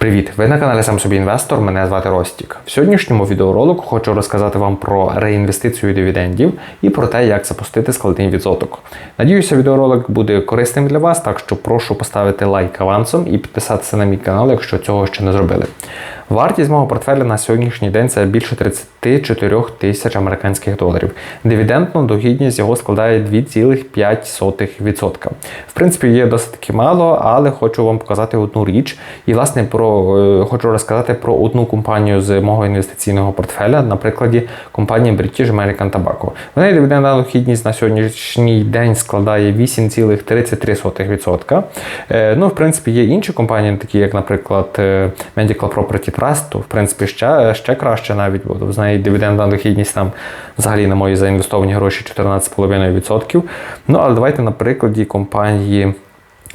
Привіт! Ви на каналі Сам собі інвестор. Мене звати Ростік. В сьогоднішньому відеоролику хочу розказати вам про реінвестицію дивідендів і про те, як запустити складний відсоток. Надіюся, відеоролик буде корисним для вас, так що прошу поставити лайк авансом і підписатися на мій канал, якщо цього ще не зробили. Вартість мого портфеля на сьогоднішній день це більше 34 тисяч американських доларів. Дивідендна дохідність його складає 2,5%. В принципі, є досить таки мало, але хочу вам показати одну річ. І, власне, про е, хочу розказати про одну компанію з мого інвестиційного портфеля, на прикладі компанії British American Tobacco. В неї дивідендна дохідність на сьогоднішній день складає 8,33%. Е, Ну, в принципі, є інші компанії, такі як, наприклад, е, Medical Property Trust, то в принципі ще, ще краще навіть, бо з неї дивідендна дохідність там взагалі на мої заінвестовані гроші 14,5%. Ну, але давайте на прикладі компанії.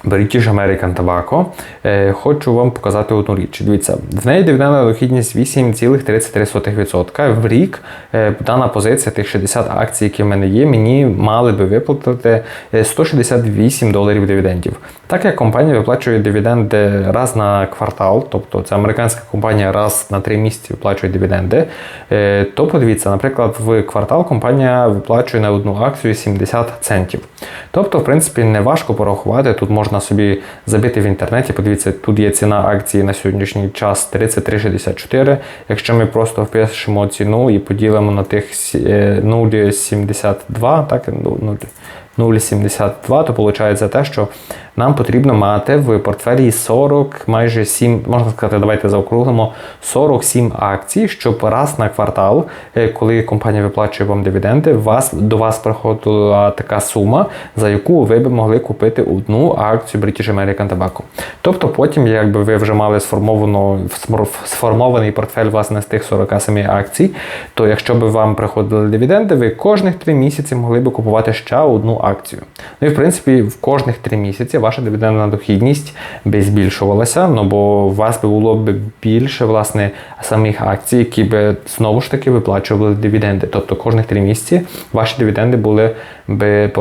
British American Tobacco. Е, хочу вам показати одну річ. Дивіться, в неї дивідендна дохідність 8,33%. В рік е, дана позиція тих 60 акцій, які в мене є, мені мали би виплатити е, 168 доларів дивідендів. Так як компанія виплачує дивіденди раз на квартал, тобто це американська компанія раз на 3 місяці виплачує дивіденди, е, то подивіться, наприклад, в квартал компанія виплачує на одну акцію 70 центів. Тобто, в принципі, не важко порахувати. Тут можна собі забити в інтернеті. Подивіться, тут є ціна акції на сьогоднішній час 33,64. Якщо ми просто впишемо ціну і поділимо на тих е, 0,72, так, ну, 0,72, то виходить те, що нам потрібно мати в портфелі 40, майже 7, можна сказати, давайте заокруглимо 47 акцій, щоб раз на квартал, е, коли компанія виплачує вам дивіденди, вас, до вас приходила така сума, за яку ви б могли купити одну акцію British American Tobacco. Тобто потім, якби ви вже мали сформовано, сформований портфель власне з тих 47 акцій, то якщо б вам приходили дивіденди, ви кожних 3 місяці могли б купувати ще одну акцію. Ну і в принципі, в кожних 3 місяці ваша дивідендна дохідність би збільшувалася, ну бо у вас би було б більше власне самих акцій, які би знову ж таки виплачували дивіденди. Тобто кожних 3 місяці ваші дивіденди були би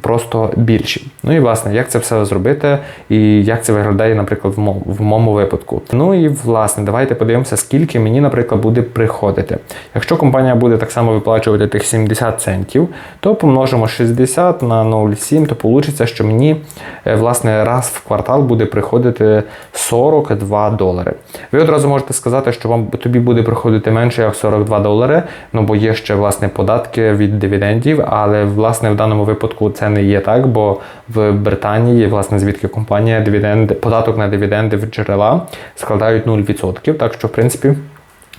просто більші. Ну і власне, як це все зробити, і як це виглядає, наприклад, в моєму, випадку. Ну і власне, давайте подивимося, скільки мені, наприклад, буде приходити. Якщо компанія буде так само виплачувати тих 70 центів, то помножимо 60 на 0,7, то вийде, що мені власне раз в квартал буде приходити 42 долари. Ви одразу можете сказати, що вам тобі буде приходити менше як 42 долари, ну бо є ще власне податки від дивідендів, але власне в даному випадку це не є так, бо в Британії, власне, звідки компанія дивіденди, податок на дивіденди в джерела складають 0%, так що в принципі.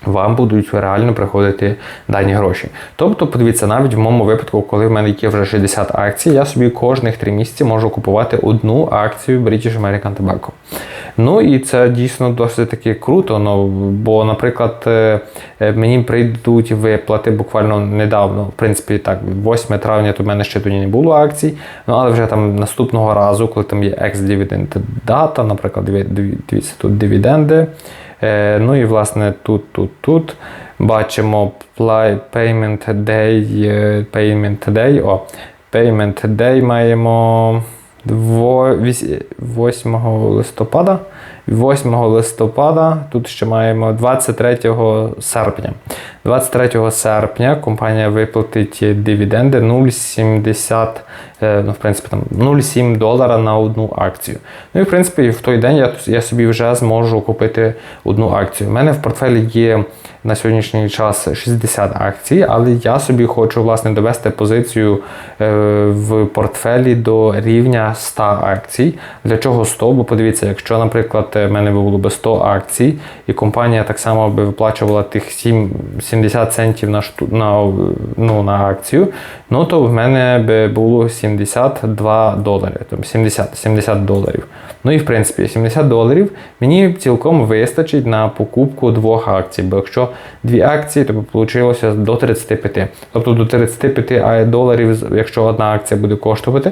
Вам будуть реально приходити дані гроші. Тобто, подивіться, навіть в моєму випадку, коли в мене є вже 60 акцій, я собі кожних 3 місяці можу купувати одну акцію British American Tobacco. Ну і це дійсно досить таки круто. Ну, бо, наприклад, мені прийдуть виплати буквально недавно, в принципі, так, 8 травня то в мене ще тоді не було акцій. Ну, але вже там наступного разу, коли там є ex-dividend дата, наприклад, дивіться, тут дивіденди. Ну і власне тут, тут, тут бачимо Payment Day, Payment Day, о, Payment Day маємо 8 листопада. 8 листопада, тут ще маємо 23 серпня. 23 серпня компанія виплатить дивіденди 0,70, ну, в принципі, там 0,7 долара на одну акцію. Ну і в принципі, в той день я я собі вже зможу купити одну акцію. У мене в портфелі є на сьогоднішній час 60 акцій, але я собі хочу власне довести позицію в портфелі до рівня 100 акцій. Для чого 100? Бо подивіться, якщо, наприклад, в мене було б 100 акцій, і компанія так само би виплачувала тих 7, 70 центів на шту, на, ну, на акцію, ну то в мене би було 72 долари. Тобто 70 70 доларів. Ну і в принципі 70 доларів мені цілком вистачить на покупку двох акцій. Бо якщо дві акції, то вийшло до 35. Тобто до 35 доларів, якщо одна акція буде коштувати,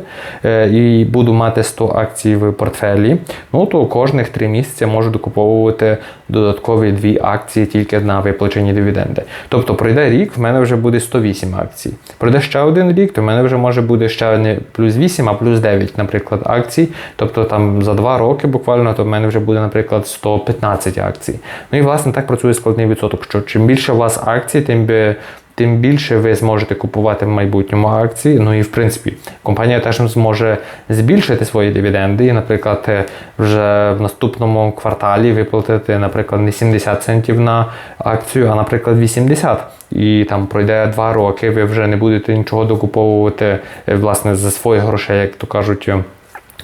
і буду мати 100 акцій в портфелі, ну то кожних 3 місяці можу докуповувати додаткові дві акції тільки на виплачені дивіденди. Тобто пройде рік, в мене вже буде 108 акцій. Пройде ще один рік, то в мене вже може буде ще не плюс 8, а плюс 9, наприклад, акцій. Тобто там за 2 роки буквально, то в мене вже буде, наприклад, 115 акцій. Ну і власне так працює складний відсоток, що чим більше у вас акцій, тим би. Тим більше ви зможете купувати в майбутньому акції. Ну і в принципі, компанія теж зможе збільшити свої дивіденди. І, наприклад, е, вже в наступному кварталі виплатити, наприклад, не 70 центів на акцію, а наприклад 80. І там пройде 2 роки, ви вже не будете нічого докуповувати е, власне за своїх грошей, як то кажуть.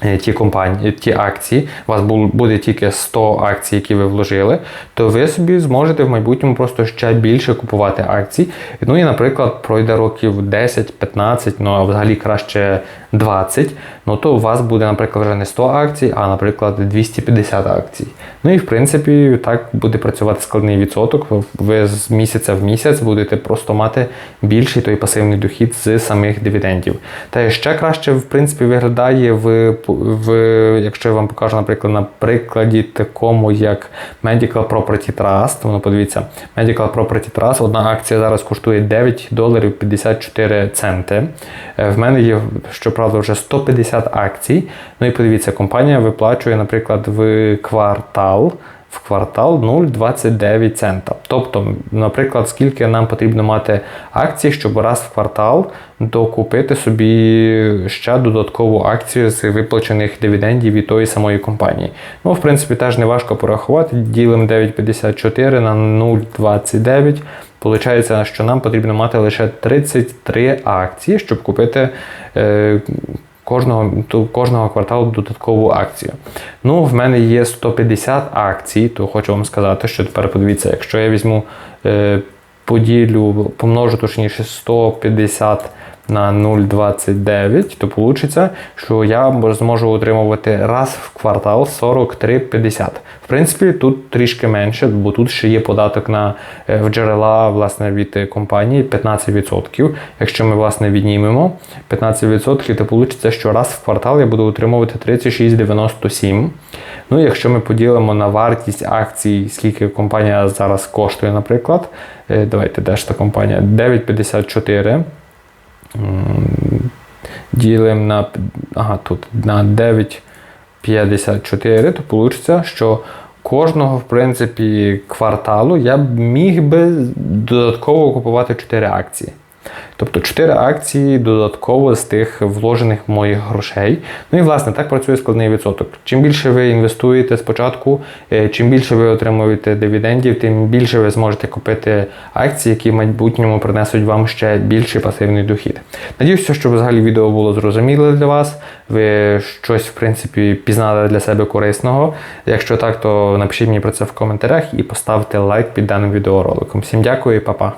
Е, Ті компанії, ті акції, у вас буде тільки 100 акцій, які ви вложили, то ви собі зможете в майбутньому просто ще більше купувати акцій. Ну і, наприклад, пройде років 10-15, ну а взагалі краще 20, ну то у вас буде, наприклад, вже не 100 акцій, а, наприклад, 250 акцій. Ну і в принципі так буде працювати складний відсоток. Ви з місяця в місяць будете просто мати більший той пасивний дохід з самих дивідендів. Та ще краще, в принципі, виглядає в, в якщо я вам покажу, наприклад, на прикладі такому, як Medical Property Trust. Воно подивіться, Medical Property Trust, одна акція зараз коштує 9 доларів 54 центи. Е, В мене є, щоправда, вже 150 акцій. Ну і подивіться, компанія виплачує, наприклад, в квартал. В квартал 0,29 цента. Тобто, наприклад, скільки нам потрібно мати акцій, щоб раз в квартал докупити собі ще додаткову акцію з виплачених дивідендів від тої самої компанії. Ну, в принципі, теж не важко порахувати. Ділимо 9,54 на 0,29. Получається, що нам потрібно мати лише 33 акції, щоб купити. Е, Кожного, кожного кварталу додаткову акцію. Ну, в мене є 150 акцій, то хочу вам сказати, що тепер подивіться, якщо я візьму, е, поділю, помножу точніше 150 на 0,29, то вийде, що я зможу отримувати раз в квартал 43,50. В принципі, тут трішки менше, бо тут ще є податок на е, в джерела власне, від е, компанії 15%. Якщо ми власне віднімемо 15%, то вийде, що раз в квартал я буду отримувати 36,97. Ну, якщо ми поділимо на вартість акцій, скільки компанія зараз коштує, наприклад, е, давайте де ж та компанія 9,54. Ділимо на, ага, тут, на 9,54, то вийде, що кожного, в принципі, кварталу я міг би додатково купувати 4 акції. Тобто 4 акції додатково з тих вложених моїх грошей. Ну і власне так працює складний відсоток. Чим більше ви інвестуєте спочатку, е, чим більше ви отримуєте дивідендів, тим більше ви зможете купити акції, які в майбутньому принесуть вам ще більший пасивний дохід. Надіюся, що взагалі відео було зрозуміле для вас. Ви щось, в принципі, пізнали для себе корисного. Якщо так, то напишіть мені про це в коментарях і поставте лайк під даним відеороликом. Всім дякую і па-па!